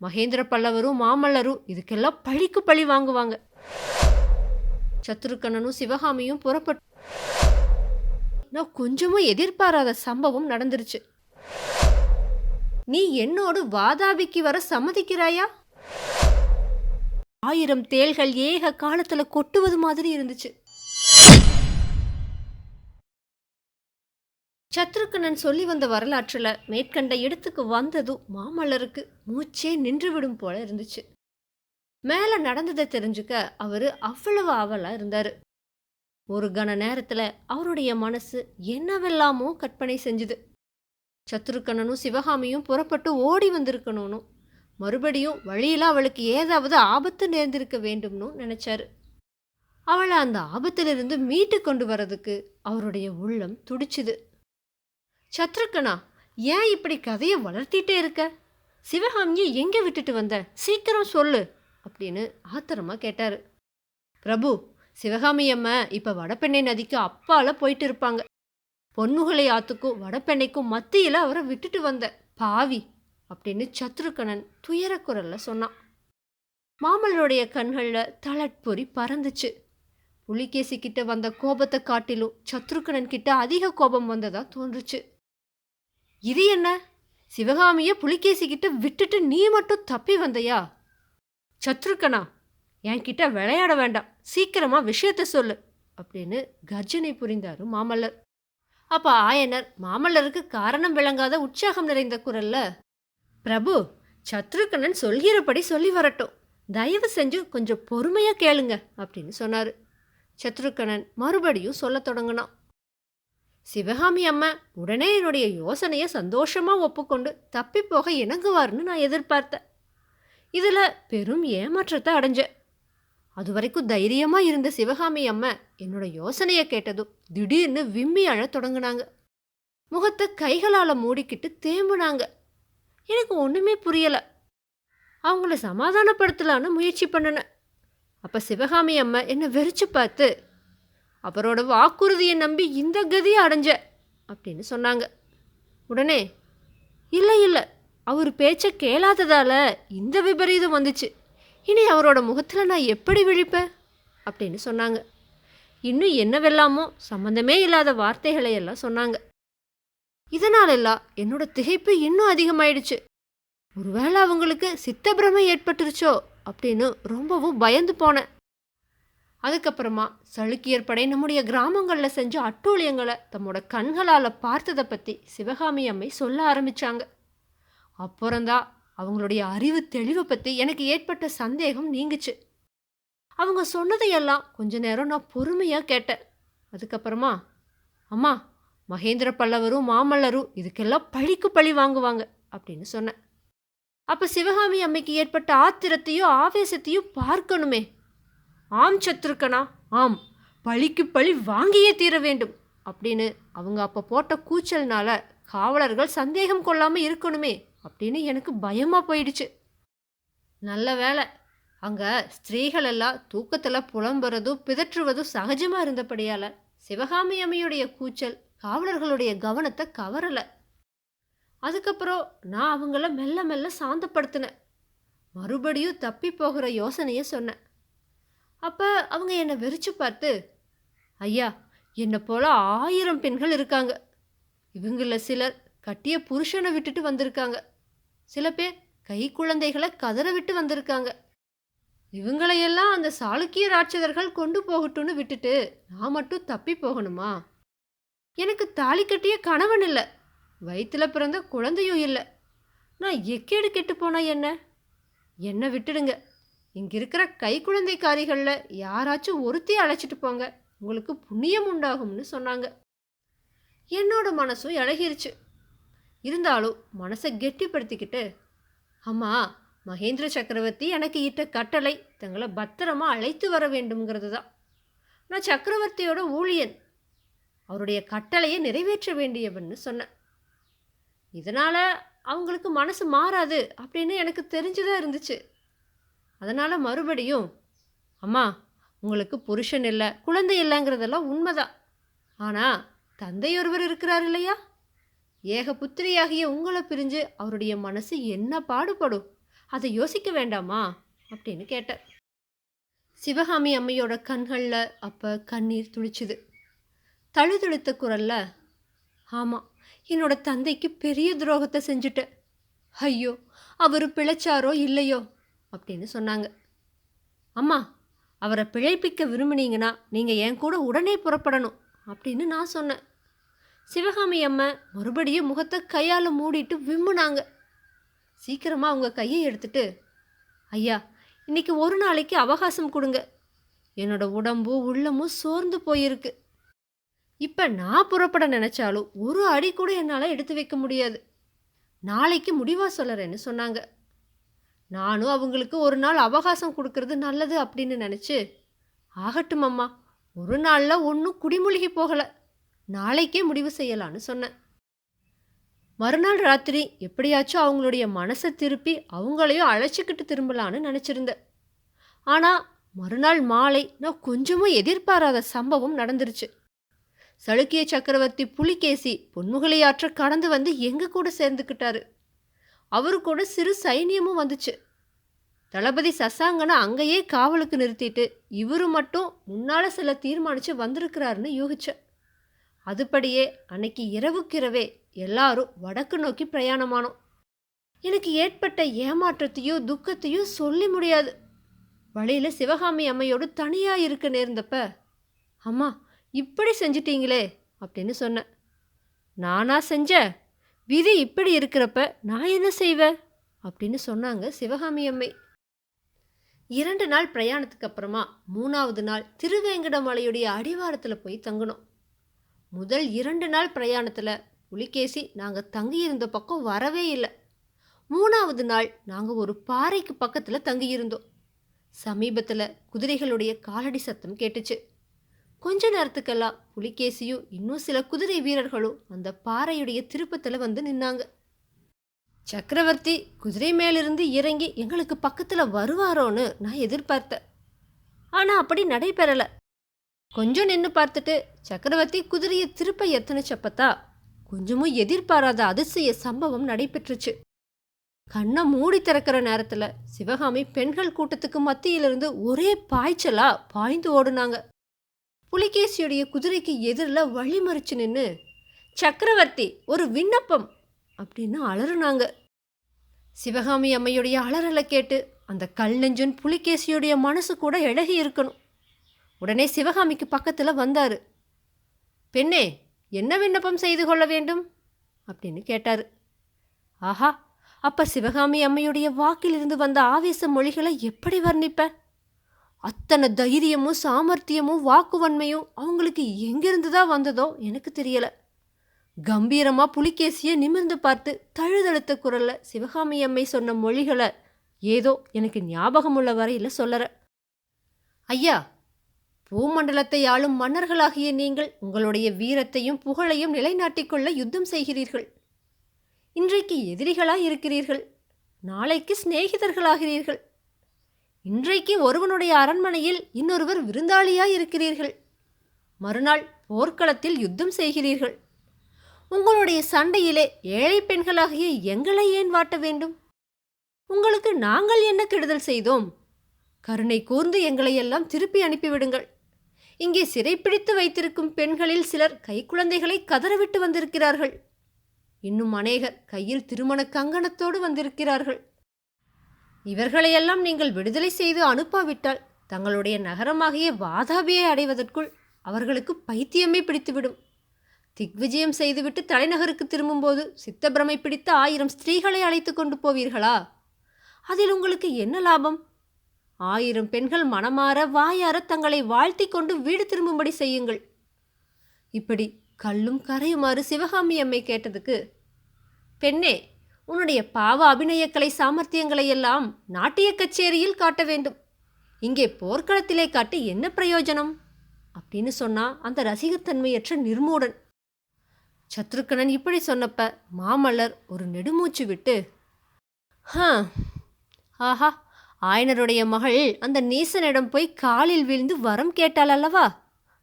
மகேந்திர பல்லவரும் மாமல்லரும் இதுக்கெல்லாம் பழிக்கு பழி வாங்குவாங்க. சத்ருக்கண்ணனும் சிவகாமியும் புறப்பட்டு நான் கொஞ்சமும் எதிர்பாராத சம்பவம் நடந்துருச்சு. நீ என்னோடு வாதாபிக்கு வர சம்மதிக்கிறாயா? ஆயிரம் தேள்கள் ஏக காலத்துல கொட்டுவது மாதிரி இருந்துச்சு. சத்ருக்கணன் சொல்லி வந்த வரலாற்றில் மேற்கண்ட இடத்துக்கு வந்ததும் மாமல்லருக்கு மூச்சே நின்றுவிடும் போல இருந்துச்சு. மேலே நடந்ததை தெரிஞ்சுக்க அவர் அவ்வளவு ஆவலாக இருந்தார். ஒரு கண நேரத்தில் அவருடைய மனசு என்னவெல்லாமோ கற்பனை செஞ்சுது. சத்ருக்கண்ணனும் சிவகாமியும் புறப்பட்டு ஓடி வந்திருக்கணும்னு மறுபடியும் வழியில் அவளுக்கு ஏதாவது ஆபத்து நேர்ந்திருக்க வேண்டும்னு நினைச்சாரு. அவளை அந்த ஆபத்திலிருந்து மீட்டு கொண்டு வரதுக்கு அவருடைய உள்ளம் துடிச்சுது. சத்ருக்கனா ஏன் இப்படி கதையை வளர்த்திட்டே இருக்க? சிவகாமியை எங்கே விட்டுட்டு வந்த? சீக்கிரம் சொல்லு அப்படின்னு ஆத்திரமா கேட்டார். பிரபு சிவகாமி அம்மா இப்போ வடபெண்ணை நதிக்கு அப்பால போயிட்டு இருப்பாங்க. பொன்முகலை ஆத்துக்கும் வடபெண்ணைக்கும் மத்தியில் அவரை விட்டுட்டு வந்த பாவி அப்படின்னு சத்ருக்கணன் துயரக்குரலில் சொன்னான். மாமல்லருடைய கண்களில் தளட்பொறி பறந்துச்சு. புலிகேசி கிட்ட வந்த கோபத்தை காட்டிலும் சத்ருக்கணன் கிட்ட அதிக கோபம் வந்ததா தோன்றுச்சு. இது என்ன? சிவகாமிய புலிகேசிக்கிட்ட விட்டுட்டு நீ மட்டும் தப்பி வந்தையா? சத்ருக்கனா என்கிட்ட விளையாட வேண்டாம். சீக்கிரமா விஷயத்த சொல்லு அப்படின்னு கர்ஜனை புரிந்தாரு மாமல்லர். அப்ப ஆயனர் மாமல்லருக்கு காரணம் விளங்காத உற்சாகம் நிறைந்த குரல்ல பிரபு சத்ருக்கணன் சொல்கிறபடி சொல்லி வரட்டும். தயவு செஞ்சு கொஞ்சம் பொறுமையா கேளுங்க அப்படின்னு சொன்னாரு. சத்ருக்கணன் மறுபடியும் சொல்லத் தொடங்கினான். சிவகாமி அம்மா உடனே என்னுடைய யோசனையை சந்தோஷமாக ஒப்புக்கொண்டு தப்பி போக இணங்குவார்னு நான் எதிர்பார்த்தேன். இதில் பெரும் ஏமாற்றத்தை அடைஞ்சேன். அது வரைக்கும் தைரியமாக இருந்த சிவகாமி அம்மா என்னோட யோசனையை கேட்டதும் திடீர்னு விம்மி அழத் தொடங்கினாங்க. முகத்தை கைகளால் மூடிக்கிட்டு தேம்புனாங்க. எனக்கு ஒன்றுமே புரியலை. அவங்கள சமாதானப்படுத்தலான்னு முயற்சி பண்ணினேன். அப்போ சிவகாமி அம்மா என்னை வெறிச்சு பார்த்து அவரோட வாக்குறுதியை நம்பி இந்த கதியை அடைஞ்ச அப்படின்னு சொன்னாங்க. உடனே இல்லை இல்லை அவர் பேச்சை கேளாததால் இந்த விபரீதம் வந்துச்சு. இனி அவரோட முகத்தில் நான் எப்படி விழிப்பேன்? அப்படின்னு சொன்னாங்க. இன்னும் என்னவெல்லாமோ சம்மந்தமே இல்லாத வார்த்தைகளை எல்லாம் சொன்னாங்க. இதனாலெல்லாம் என்னோட திகைப்பு இன்னும் அதிகமாயிடுச்சு. ஒருவேளை அவங்களுக்கு சித்தப்பிரமை ஏற்பட்டுருச்சோ அப்படின்னு ரொம்பவும் பயந்து போனேன். அதுக்கப்புறமா சளுக்கியர் படை நம்முடைய கிராமங்களில் செஞ்ச அட்டூழியங்களை தம்மோட கண்களால் பார்த்ததை பற்றி சிவகாமி அம்மை சொல்ல ஆரம்பிச்சாங்க. அப்புறம்தான் அவங்களுடைய அறிவு தெளிவை பற்றி எனக்கு ஏற்பட்ட சந்தேகம் நீங்குச்சு. அவங்க சொன்னதையெல்லாம் கொஞ்ச நேரம் நான் பொறுமையாக கேட்டேன். அதுக்கப்புறமா அம்மா மகேந்திர பல்லவரும் மாமல்லரும் இதுக்கெல்லாம் பழிக்கு பழி வாங்குவாங்க அப்படின்னு சொன்னேன். அப்போ சிவகாமி அம்மைக்கு ஏற்பட்ட ஆத்திரத்தையும் ஆவேசத்தையும் பார்க்கணுமே. ஆம் சத்ருக்கனா? ஆம். பழிக்கு பழி வாங்கியே தீர வேண்டும். அப்படின்னு அவங்க அப்போ போட்ட கூச்சல்னால காவலர்கள் சந்தேகம் கொள்ளாமல் இருக்கணுமே அப்படின்னு எனக்கு பயமாக போயிடுச்சு. நல்ல வேலை அங்கே ஸ்திரீகள் எல்லாம் தூக்கத்தில் புலம்புறதும் பிதற்றுவதும் சகஜமாக இருந்தபடியால் சிவகாமி அம்மையுடைய கூச்சல் காவலர்களுடைய கவனத்தை கவரலை. அதுக்கப்புறம் நான் அவங்கள மெல்ல மெல்ல சாந்தப்படுத்தினேன். மறுபடியும் தப்பி போகிற யோசனையை சொன்னேன். அப்போ அவங்க என்னை வெறிச்சு பார்த்து ஐயா என்னை போல் ஆயிரம் பெண்கள் இருக்காங்க. இவங்கள சிலர் கட்டிய புருஷனை விட்டுட்டு வந்திருக்காங்க. சில பேர் கை குழந்தைகளை கதற விட்டு வந்திருக்காங்க. இவங்களையெல்லாம் அந்த சாளுக்கிய ராட்சதர்கள் கொண்டு போகட்டும்னு விட்டுட்டு நான் மட்டும் தப்பி போகணுமா? எனக்கு தாலி கட்டிய கணவன் இல்லை. வயிற்றில் பிறந்த குழந்தையும் இல்லை. நான் எக்கேடு கெட்டு போனா என்ன? என்னை விட்டுடுங்க. இங்கே இருக்கிற கை குழந்தைக்காரிகளில் யாராச்சும் ஒருத்தி அழைச்சிட்டு போங்க. உங்களுக்கு புண்ணியம் உண்டாகும்னு சொன்னாங்க. என்னோட மனசும் இழகிருச்சு இருந்தாலும் மனசை கெட்டிப்படுத்திக்கிட்டு அம்மா மகேந்திர சக்கரவர்த்தி எனக்கு இட்ட கட்டளை தங்களை பத்திரமா அழைத்து வர வேண்டும்ங்கிறது தான். நான் சக்கரவர்த்தியோட ஊழியன். அவருடைய கட்டளையை நிறைவேற்ற வேண்டியவன்னு சொன்னேன். இதனால் அவங்களுக்கு மனசு மாறாது அப்படின்னு எனக்கு தெரிஞ்சுதான் இருந்துச்சு. அதனால் மறுபடியும் அம்மா உங்களுக்கு புருஷன் இல்லை குழந்தை இல்லைங்கிறதெல்லாம் உண்மைதான். ஆனால் தந்தை ஒருவர் இருக்கிறார் இல்லையா? ஏக புத்திரியாகிய உங்களை பிரிஞ்சு அவருடைய மனசு என்ன பாடுபடும்? அதை யோசிக்க வேண்டாமா? அப்படின்னு கேட்டார். சிவகாமி அம்மையோட கண்களில் அப்போ கண்ணீர் துளிச்சுது. தழுதழுத்த குரல்ல ஆமாம் என்னோட தந்தைக்கு பெரிய துரோகத்தை செஞ்சுட்டேன். ஐயோ அவர் பிழைச்சாரோ இல்லையோ? அப்படின்னு சொன்னாங்க. அம்மா அவரை பிழைப்பிக்க விரும்பினீங்கன்னா நீங்கள் என் கூட உடனே புறப்படணும் அப்படின்னு நான் சொன்னேன். சிவகாமி அம்மா மறுபடியும் முகத்தை கையால் மூடிட்டு விம்முனாங்க. சீக்கிரமாக அவங்க கையை எடுத்துட்டு ஐயா இன்னைக்கு ஒரு நாளைக்கு அவகாசம் கொடுங்க. என்னோட உடம்பு உள்ளமும் சோர்ந்து போயிருக்கு. இப்போ நான் புறப்பட நினச்சாலும் ஒரு அடி கூட என்னால் எடுத்து வைக்க முடியாது. நாளைக்கு முடிவாக சொல்லறேன்னு சொன்னாங்க. நானும் அவங்களுக்கு ஒரு நாள் அவகாசம் கொடுக்கறது நல்லது அப்படின்னு நினச்சி ஆகட்டும் அம்மா ஒரு நாளில் ஒன்றும் குடிமூழ்கி போகலை. நாளைக்கே முடிவு செய்யலான்னு சொன்னேன். மறுநாள் ராத்திரி எப்படியாச்சும் அவங்களுடைய மனசை திருப்பி அவங்களையும் அழைச்சிக்கிட்டு திரும்பலான்னு நினச்சிருந்தேன். ஆனால் மறுநாள் மாலை நான் கொஞ்சமும் எதிர்பாராத சம்பவம் நடந்துருச்சு. சளுக்கிய சக்கரவர்த்தி புலிகேசி பொன்முகலையாற்ற கடந்து வந்து எங்கள் கூட சேர்ந்துக்கிட்டாரு. அவரு கூட சிறு சைனியமும் வந்துச்சு. தளபதி சசாங்கனை அங்கேயே காவலுக்கு நிறுத்திட்டு இவரு மட்டும் முன்னால் சில தீர்மானித்து வந்திருக்கிறாருன்னு யூகிச்சேன் அதுபடியே அன்னைக்கு இரவுக்கிரவே எல்லாரும் வடக்கு நோக்கி பிரயாணமானோம். எனக்கு ஏற்பட்ட ஏமாற்றத்தையும் துக்கத்தையும் சொல்லி முடியாது. வழியில் சிவகாமி அம்மையோடு தனியாக இருக்க நேர்ந்தப்ப அம்மா இப்படி செஞ்சிட்டீங்களே அப்படின்னு சொன்னேன் நானா செஞ்சேன் விதி இப்படி இருக்கிறப்ப நான் என்ன செய்வேன்? அப்படின்னு சொன்னாங்க சிவகாமி அம்மை. இரண்டு நாள் பிரயாணத்துக்கு அப்புறமா மூணாவது நாள் திருவேங்கடமலையுடைய அடிவாரத்தில் போய் தங்கணும் முதல் இரண்டு நாள் பிரயாணத்தில் புலிகேசி நாங்கள் தங்கியிருந்த பக்கம் வரவே இல்லை. மூணாவது நாள் நாங்கள் ஒரு பாறைக்கு பக்கத்தில் தங்கியிருந்தோம். சமீபத்தில் குதிரைகளுடைய காலடி சத்தம் கேட்டுச்சு. கொஞ்ச நேரத்துக்கெல்லாம் புலிகேசியும் இன்னும் சில குதிரை வீரர்களும் அந்த பாறையுடைய திருப்பத்தில் வந்து நின்னாங்க. சக்கரவர்த்தி குதிரை மேலிருந்து இறங்கி எங்களுக்கு பக்கத்தில் வருவாரோன்னு நான் எதிர்பார்த்தேன். ஆனால் அப்படி நடைபெறலை. கொஞ்சம் நின்று பார்த்துட்டு சக்கரவர்த்தி குதிரையை திருப்ப எத்தனைச்சப்பத்தா கொஞ்சமும் எதிர்பாராத அதிசய சம்பவம் நடைபெற்றுச்சு. கண்ணை மூடி திறக்கிற நேரத்தில் சிவகாமி பெண்கள் கூட்டத்துக்கு மத்தியிலிருந்து ஒரே பாய்ச்சலாக பாய்ந்து ஓடுனாங்க. புலிகேசியுடைய குதிரைக்கு எதிரில் வழிமறிச்சு நின்று சக்கரவர்த்தி ஒரு விண்ணப்பம்! அப்படின்னு அலறுனாங்க. சிவகாமி அம்மையுடைய அலறலை கேட்டு அந்த கல் நெஞ்சன் புலிகேசியுடைய மனசு கூட இழகி இருக்கணும். உடனே சிவகாமிக்கு பக்கத்தில் வந்தார். பெண்ணே என்ன விண்ணப்பம் செய்து கொள்ள வேண்டும்? அப்படின்னு கேட்டார். ஆஹா அப்போ சிவகாமி அம்மையுடைய வாக்கிலிருந்து வந்த ஆவேச மொழிகளை எப்படி வர்ணிப்பேன் அத்தனை தைரியமும் சாமர்த்தியமும் வாக்குவன்மையும் அவங்களுக்கு எங்கிருந்து தான் வந்ததோ எனக்கு தெரியல. கம்பீரமாக புலிகேசியை நிமிர்ந்து பார்த்து தழுதழுத்த குரலில் சிவகாமி அம்மை சொன்ன மொழிகளை ஏதோ எனக்கு ஞாபகம் உள்ள வரையில் சொல்லற. ஐயா பூமண்டலத்தை ஆளும் மன்னர்களாகிய நீங்கள் உங்களுடைய வீரத்தையும் புகழையும் நிலைநாட்டிக்கொள்ள யுத்தம் செய்கிறீர்கள். இன்றைக்கு எதிரிகளாய் இருக்கிறீர்கள். நாளைக்கு சிநேகிதர்களாகிறீர்கள். இன்றைக்கு ஒருவனுடைய அரண்மனையில் இன்னொருவர் விருந்தாளியாய் இருக்கிறீர்கள். மறுநாள் போர்க்களத்தில் யுத்தம் செய்கிறீர்கள். உங்களுடைய சண்டையிலே ஏழை பெண்களாகிய எங்களை ஏன் வாட்ட வேண்டும்? உங்களுக்கு நாங்கள் என்ன கெடுதல் செய்தோம்? கருணை கூர்ந்து எங்களையெல்லாம் திருப்பி அனுப்பிவிடுங்கள். இங்கே சிறைப்பிடித்து வைத்திருக்கும் பெண்களில் சிலர் கைக்குழந்தைகளை கதறவிட்டு வந்திருக்கிறார்கள். இன்னும் அநேகர் கையில் திருமண கங்கணத்தோடு வந்திருக்கிறார்கள். இவர்களையெல்லாம் நீங்கள் விடுதலை செய்து அனுப்பாவிட்டால் தங்களுடைய நகரமாகிய வாதாபியை அடைவதற்குள் அவர்களுக்கு பைத்தியமே பிடித்துவிடும். திக்விஜயம் செய்துவிட்டு தலைநகருக்கு திரும்பும்போது சித்தப்பிரமை பிடித்த ஆயிரம் ஸ்திரீகளை அழைத்து கொண்டு போவீர்களா? அதில் உங்களுக்கு என்ன லாபம்? ஆயிரம் பெண்கள் மனமாற வாயார தங்களை வாழ்த்தி கொண்டு வீடு திரும்பும்படி செய்யுங்கள். இப்படி கல்லும் கரையுமாறு சிவகாமி அம்மை கேட்டதுக்கு பெண்ணே உன்னுடைய பாவ அபிநயக்கலை சாமர்த்தியங்களை எல்லாம் நாட்டிய கச்சேரியில் காட்ட வேண்டும். இங்கே போர்க்களத்திலே காட்டி என்ன பிரயோஜனம்? அப்படின்னு சொன்னா அந்த ரசிகத்தன்மையற்ற நிர்மூடன். சத்ருக்கணன் இப்படி சொன்னப்ப மாமல்லர் ஒரு நெடுமூச்சு விட்டு ஹா ஆஹா ஆயனருடைய மகள் அந்த நீசனிடம் போய் காலில் விழுந்து வரம் கேட்டாள் அல்லவா?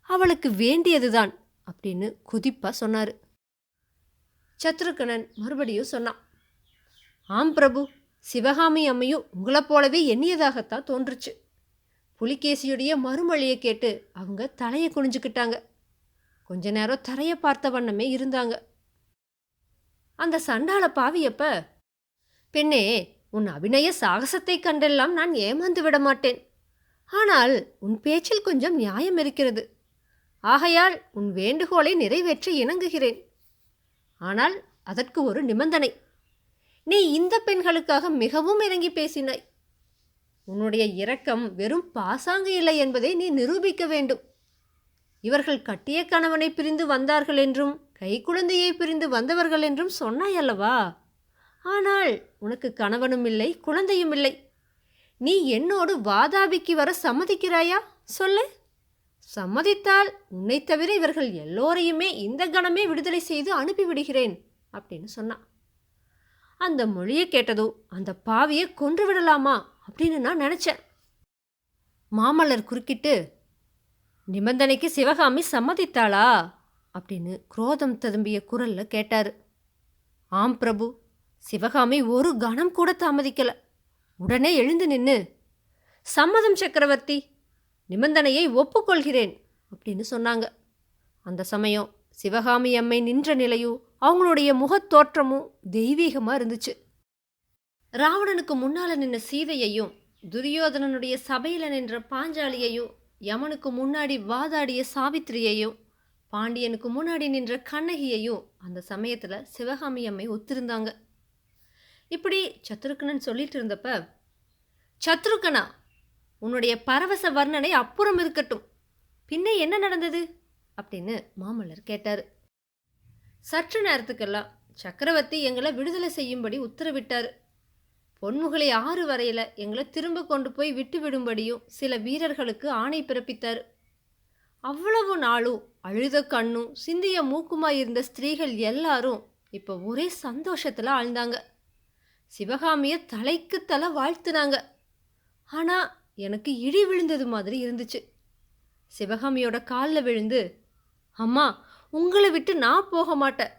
அவளுக்கு வேண்டியதுதான் அப்படின்னு குதிப்பா சொன்னார். சத்ருக்கணன் மறுபடியும் சொன்னான் ஆம் பிரபு சிவகாமி அம்மையும் உங்களைப் போலவே எண்ணியதாகத்தான் தோன்றுச்சு. புலிகேசியுடைய மறுமொழியை கேட்டு அவங்க தலையை குனிஞ்சுக்கிட்டாங்க. கொஞ்ச நேரம் தரையை பார்த்த வண்ணமே இருந்தாங்க. அந்த சண்டாள பாவியப்ப பெண்ணே உன் அபிநய சாகசத்தை கண்டெல்லாம் நான் ஏமாந்து விட மாட்டேன் ஆனால் உன் பேச்சில் கொஞ்சம் நியாயம் இருக்கிறது. ஆகையால் உன் வேண்டுகோளை நிறைவேற்ற இணங்குகிறேன். ஆனால் அதற்கு ஒரு நிபந்தனை. நீ இந்த பெண்களுக்காக மிகவும் இறங்கி பேசினாய். உன்னுடைய இரக்கம் வெறும் பாசாங்கு இல்லை என்பதை நீ நிரூபிக்க வேண்டும். இவர்கள் கட்டிய கணவனை பிரிந்து வந்தார்கள் என்றும் கைக்குழந்தையை பிரிந்து வந்தவர்கள் என்றும் சொன்னாய் அல்லவா? ஆனால் உனக்கு கணவனும் இல்லை குழந்தையும் இல்லை. நீ என்னோடு வாதாபிக்கு வர சம்மதிக்கிறாயா? சொல்லு. சம்மதித்தால் உன்னை தவிர இவர்கள் எல்லோரையுமே இந்த கணமே விடுதலை செய்து அனுப்பிவிடுகிறேன் அப்படின்னு சொன்னான். அந்த மொழியை கேட்டதோ அந்த பாவியை கொன்று விடலாமா அப்படின்னு நான் நினச்சேன். மாமல்லர் குறுக்கிட்டு நிபந்தனைக்கு சிவகாமி சம்மதித்தாளா? அப்படின்னு குரோதம் ததும்பிய குரல்ல கேட்டார். ஆம் பிரபு சிவகாமி ஒரு கணம் கூட தாமதிக்கல. உடனே எழுந்து நின்று சம்மதம் சக்கரவர்த்தி நிபந்தனையை ஒப்புக்கொள்கிறேன் அப்படின்னு சொன்னாங்க. அந்த சமயம் சிவகாமி அம்மை நின்ற நிலையும் அவங்களுடைய முகத்தோற்றமும் தெய்வீகமாக இருந்துச்சு. ராவணனுக்கு முன்னால் நின்ற சீதையையும் துரியோதனனுடைய சபையில் நின்ற பாஞ்சாலியையும் யமனுக்கு முன்னாடி வாதாடிய சாவித்திரியையும் பாண்டியனுக்கு முன்னாடி நின்ற கண்ணகியையும் அந்த சமயத்தில் சிவகாமி அம்மை ஒத்திருந்தாங்க. இப்படி சத்ருக்கணன் சொல்லிட்டு இருந்தப்ப சத்ருக்கனா உன்னுடைய பரவச வர்ணனை அப்புறம் இருக்கட்டும். பின்ன என்ன நடந்தது? அப்படின்னு மாமல்லர் கேட்டார். சற்று நேரத்துக்கெல்லாம் சக்கரவர்த்தி எங்களை விடுதலை செய்யும்படி உத்தரவிட்டார். பொன்முகளை ஆறு வரையில எங்களை திரும்ப கொண்டு போய் விட்டு விடும்படியும் சில வீரர்களுக்கு ஆணை பிறப்பித்தார். அவ்வளவு நாளும் அழுத கண்ணும் சிந்திய மூக்குமாயிருந்த ஸ்திரீகள் எல்லாரும் இப்போ ஒரே சந்தோஷத்தில் ஆழ்ந்தாங்க. சிவகாமியை தலைக்கு தலை வாழ்த்துனாங்க. ஆனால் எனக்கு இடி விழுந்தது மாதிரி இருந்துச்சு. சிவகாமியோட காலில் விழுந்து அம்மா உங்களை விட்டு நான் போக மாட்டேன்.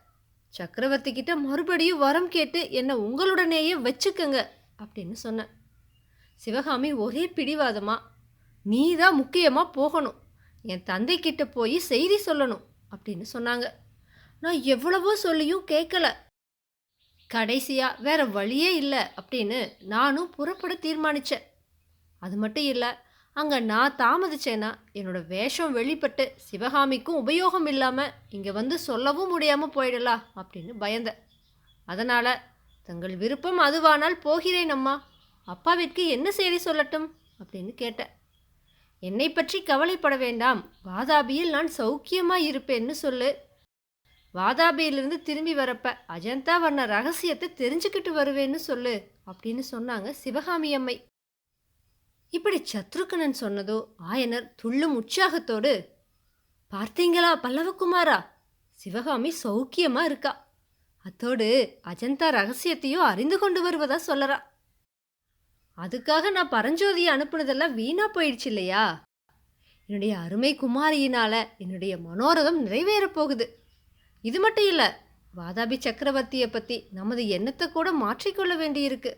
சக்கரவர்த்தி கிட்ட மறுபடியும் வரம் கேட்டு என்னை உங்களுடனேயே வச்சுக்கங்க அப்படின்னு சொன்னேன். சிவகாமி ஒரே பிடிவாதமா நீ தான் முக்கியமாக போகணும். என் தந்தை கிட்ட போய் செய்தி சொல்லணும் அப்படின்னு சொன்னாங்க. நான் எவ்வளவோ சொல்லியும் கேட்கல கடைசியாக வேற வழியே இல்லை அப்படின்னு நானும் புறப்பட தீர்மானித்தேன் அது மட்டும் இல்லை அங்கே நான் தாமதிச்சேன்னா என்னோட வேஷம் வெளிப்பட்டு சிவகாமிக்கும் உபயோகம் இல்லாமல் இங்கே வந்து சொல்லவும் முடியாமல் போயிடலாம் அப்படின்னு பயந்தேன் அதனால் தங்கள் விருப்பம் அதுவானால் போகிறேன் அம்மா. அப்பாவிற்கு என்ன செய்தி சொல்லட்டும்? அப்படின்னு கேட்டேன் என்னை பற்றி கவலைப்பட வேண்டாம். வாதாபியில் நான் சௌக்கியமாக இருப்பேன்னு சொல்லு. வாதாபியிலிருந்து திரும்பி வரப்ப அஜந்தா வர்ண ரகசியத்தை தெரிஞ்சுக்கிட்டு வருவேன்னு சொல்லு அப்படின்னு சொன்னாங்க சிவகாமி அம்மை. இப்படி சத்ருகனன் சொன்னதோ ஆயனர் துள்ளும் உற்சாகத்தோடு பார்த்தீங்களா பல்லவகுமாரா? சிவகாமி சௌக்கியமா இருக்கா? அத்தோடு அஜந்தா ரகசியத்தையும் அறிந்து கொண்டு வருவதா சொல்லறா? அதுக்காக நான் பரஞ்சோதியை அனுப்புனதெல்லாம் வீணா போயிடுச்சு இல்லையா? என்னுடைய அருமை குமாரியினால என்னுடைய மனோரதம் நிறைவேறப் போகுது. இது மட்டும் இல்லை வாதாபி சக்கரவர்த்தியை பற்றி நமது எண்ணத்தை கூட மாற்றிக்கொள்ள வேண்டியிருக்கு.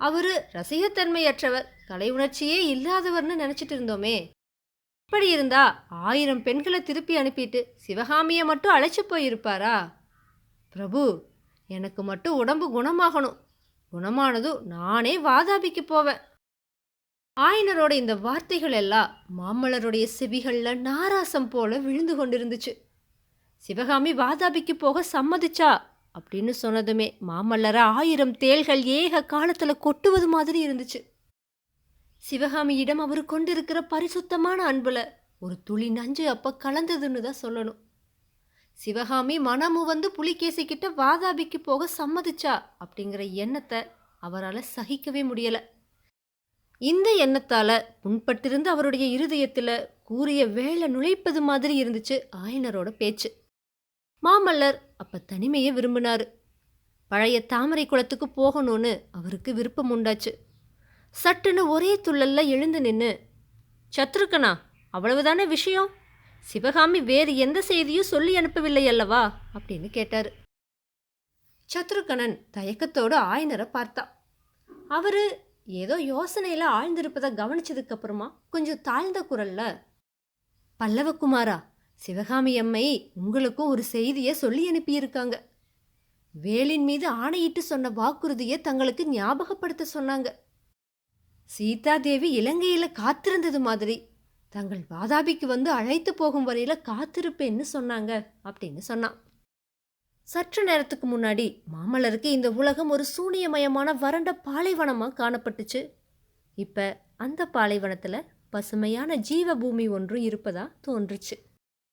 அவர் ரசிகத்தன்மையற்றவர். கலை உணர்ச்சியே இல்லாதவர்னு நினச்சிட்டு இருந்தோமே. இப்படி இருந்தா ஆயிரம் பெண்களை திருப்பி அனுப்பிட்டு சிவகாமியை மட்டும் அழைச்சி போயிருப்பாரா? பிரபு எனக்கு மட்டும் உடம்பு குணமாகணும். குணமானதும் நானே வாதாபிக்கு போவேன். ஆயனரோட இந்த வார்த்தைகள் எல்லாம் மாமல்லருடைய செவிகளில் நாராசம் போல விழுந்து கொண்டிருந்துச்சு. சிவகாமி வாதாபிக்கு போக சம்மதிச்சா? அப்படின்னு சொன்னதுமே மாமல்லரை ஆயிரம் தேள்கள் ஏக காலத்தில் கொட்டுவது மாதிரி இருந்துச்சு. சிவகாமியிடம் அவர் கொண்டிருக்கிற பரிசுத்தமான அன்புல ஒரு துளி நஞ்சு அப்ப கலந்ததுன்னு தான் சொல்லணும். சிவகாமி மனமு வந்து புலிகேசி கிட்ட வாதாபிக்கு போக சம்மதிச்சா அப்படிங்கிற எண்ணத்தை அவரால் சகிக்கவே முடியல. இந்த எண்ணத்தால புண்பட்டிருந்து அவருடைய இருதயத்தில் கூறிய வேலை நுழைப்பது மாதிரி இருந்துச்சு ஆயனரோட பேச்சு. மாமல்லர் அப்ப தனிமையை விரும்பினாரு. பழைய தாமரை குளத்துக்கு போகணும்னு அவருக்கு விருப்பம் உண்டாச்சு. சட்டுன்னு ஒரே துள்ளல்ல எழுந்து நின்று சத்ருக்கனா அவ்வளவுதானே விஷயம்? சிவகாமி வேறு எந்த செய்தியும் சொல்லி அனுப்பவில்லை அல்லவா? அப்படின்னு கேட்டார். சத்ருகணன் தயக்கத்தோடு ஆயனரை பார்த்தா. அவர் ஏதோ யோசனையில் ஆழ்ந்திருப்பதை கவனிச்சதுக்கப்புறமா கொஞ்சம் தாழ்ந்த குரல்ல பல்லவகுமாரா சிவகாமி அம்மை உங்களுக்கும் ஒரு செய்தியை சொல்லி அனுப்பியிருக்காங்க. வேலின் மீது ஆணையிட்டு சொன்ன வாக்குறுதியை தங்களுக்கு ஞாபகப்படுத்த சொன்னாங்க. சீதாதேவி இலங்கையில் காத்திருந்தது மாதிரி. தங்கள் வாதாபிக்கு வந்து அழைத்து போகும் வரையில் காத்திருப்பேன்னு சொன்னாங்க அப்படின்னு சொன்னான். சற்று நேரத்துக்கு முன்னாடி மாமல்லருக்கு இந்த உலகம் ஒரு சூனியமயமான வறண்ட பாலைவனமாக காணப்பட்டுச்சு. இப்போ அந்த பாலைவனத்தில் பசுமையான ஜீவபூமி ஒன்று இருப்பதாக தோன்றுச்சு.